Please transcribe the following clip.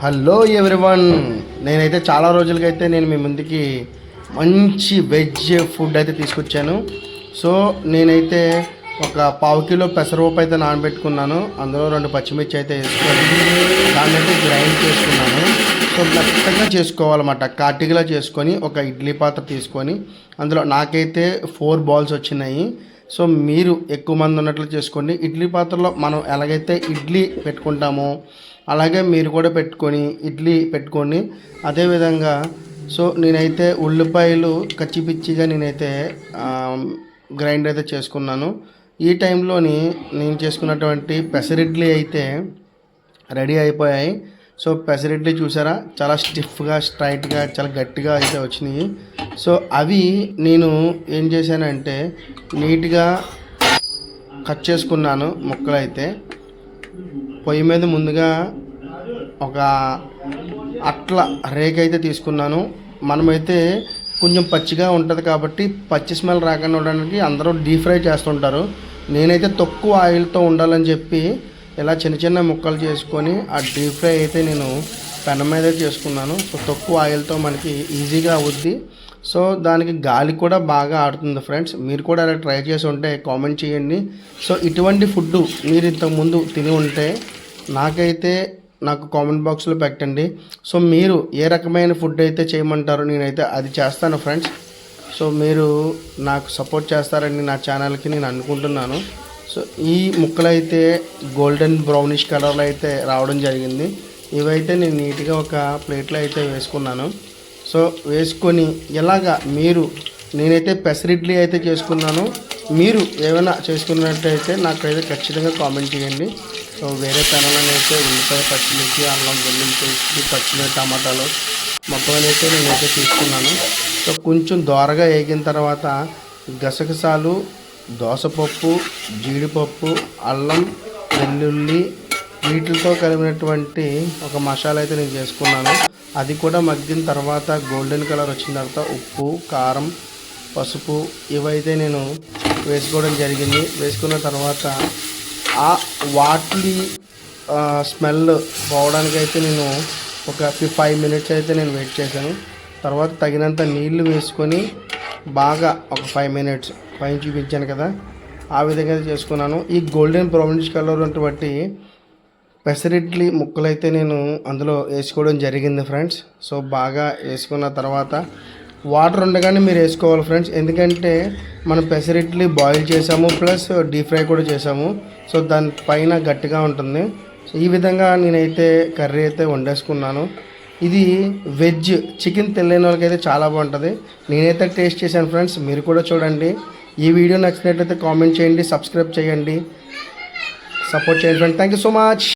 Hello everyone. నేనైతే చాలా రోజులకైతే నేను మీ ముందుకి మంచి వెజ్ ఫుడ్ అయితే తీసుకొచ్చాను. సో నేనైతే ఒక పావు కిలో పెసరపప్పు అయితే నానబెట్టుకున్నాను. అందులో రెండు పచ్చిమిర్చి అయితే వేసుకొని దాన్ని అయితే గ్రైండ్ చేసుకున్నాను. సో మెత్తగా చేసుకోవాలన్నమాట. కాటిగా చేసుకొని ఒక ఇడ్లీ పాత్ర తీసుకొని అందులో నాకైతే ఫోర్ బాల్స్ వచ్చినాయి. సో మీరు ఎక్కువ మంది ఉన్నట్లు చేసుకోండి. ఇడ్లీ పాత్రలో మనం ఎలాగైతే ఇడ్లీ పెట్టుకుంటామో అలాగే మీరు కూడా పెట్టుకొని ఇడ్లీ పెట్టుకోండి. అదేవిధంగా సో నేనైతే ఉల్లిపాయలు కచ్చిపిచ్చిగా నేనైతే గ్రైండ్ అయితే చేసుకున్నాను. ఈ టైంలోని నేను చేసుకున్నటువంటి పెసరిడ్లీ అయితే రెడీ అయిపోయాయి. సో పెసరిడ్లీ చూసారా? చాలా స్టిఫ్గా స్ట్రైట్గా చాలా గట్టిగా అయితే వచ్చినాయి. సో అవి నేను ఏం చేశానంటే నీట్గా కట్ చేసుకున్నాను ముక్కలు అయితే పొయ్యి మీద ముందుగా ఒక అట్ల రేక్ అయితే తీసుకున్నాను. మనమైతే కొంచెం పచ్చిగా ఉంటుంది కాబట్టి పచ్చి స్మెల్ రాకుండా ఉండడానికి అందరూ డీప్ ఫ్రై చేస్తుంటారు. నేనైతే తక్కువ ఆయిల్తో ఉండాలని చెప్పి ఇలా చిన్న చిన్న ముక్కలు చేసుకొని ఆ డీప్ ఫ్రై అయితే నేను పెన మీద చేసుకున్నాను. సో తక్కువ ఆయిల్తో మనకి ఈజీగా అవుద్ది. సో దానికి గాలి కూడా బాగా ఆడుతుంది ఫ్రెండ్స్. మీరు కూడా అలా ట్రై చేసి ఉంటే కామెంట్ చేయండి. సో ఇటువంటి ఫుడ్ మీరు ఇంతకుముందు తిని ఉంటే నాకైతే నాకు కామెంట్ బాక్స్లో పెట్టండి. సో మీరు ఏ రకమైన ఫుడ్ అయితే చేయమంటారో నేనైతే అది చేస్తాను ఫ్రెండ్స్. సో మీరు నాకు సపోర్ట్ చేస్తారని నా ఛానల్కి నేను అనుకుంటున్నాను. సో ఈ ముక్కలు అయితే గోల్డెన్ బ్రౌనిష్ కలర్లో అయితే రావడం జరిగింది. ఇవైతే నేను నీట్గా ఒక ప్లేట్లో అయితే వేసుకున్నాను. సో వేసుకొని ఇలాగా మీరు నేనైతే పెసరిడ్లీ అయితే చేసుకున్నాను. మీరు ఏమైనా చేసుకున్నట్టయితే నాకైతే ఖచ్చితంగా కామెంట్ చేయండి. సో వేరే పెనాలను అయితే ఉల్లిపాయ పచ్చిమిర్చి అల్లం వెల్లుల్లి పేస్ట్ పచ్చిమిర్చి టమాటాలు మొత్తం అయితే నేనైతే తీసుకున్నాను. సో కొంచెం దోరగా వేగిన తర్వాత గసగసాలు దోసపప్పు జీడిపప్పు అల్లం వెల్లుల్లి వీటితో కలిపినటువంటి ఒక మసాలా అయితే నేను చేసుకున్నాను. అది కూడా మగ్గిన తర్వాత గోల్డెన్ కలర్ వచ్చిన తర్వాత ఉప్పు కారం పసుపు ఇవైతే నేను వేసుకోవడం జరిగింది. వేసుకున్న తర్వాత ఆ వాటి స్మెల్ పోవడానికి అయితే నేను ఒక ఫైవ్ మినిట్స్ అయితే నేను వెయిట్ చేశాను. తర్వాత తగినంత నీళ్ళు వేసుకొని బాగా ఒక ఫైవ్ మినిట్స్ పైన చూపించాను కదా. ఆ విధంగా చేసుకున్నాను. ఈ గోల్డెన్ బ్రౌనిష్ కలర్ ఉన్నటువంటి పెసరిడ్లీ ముక్కలు అయితే నేను అందులో వేసుకోవడం జరిగింది ఫ్రెండ్స్. సో బాగా వేసుకున్న తర్వాత వాటర్ ఉండగానే మీరు వేసుకోవాలి ఫ్రెండ్స్. ఎందుకంటే మనం పెసరిడ్లీ బాయిల్ చేసాము ప్లస్ డీప్ ఫ్రై కూడా చేసాము. సో దాని పైన గట్టిగా ఉంటుంది. సో ఈ విధంగా నేనైతే కర్రీ అయితే వండేసుకున్నాను. ఇది వెజ్ చికెన్ తెలియని వాళ్ళకైతే చాలా బాగుంటుంది. నేనైతే టేస్ట్ చేశాను ఫ్రెండ్స్. మీరు కూడా చూడండి. ఈ వీడియో నచ్చినట్లయితే కామెంట్ చేయండి సబ్స్క్రైబ్ చేయండి. సపోర్ట్ చేయండి friend thank you so much.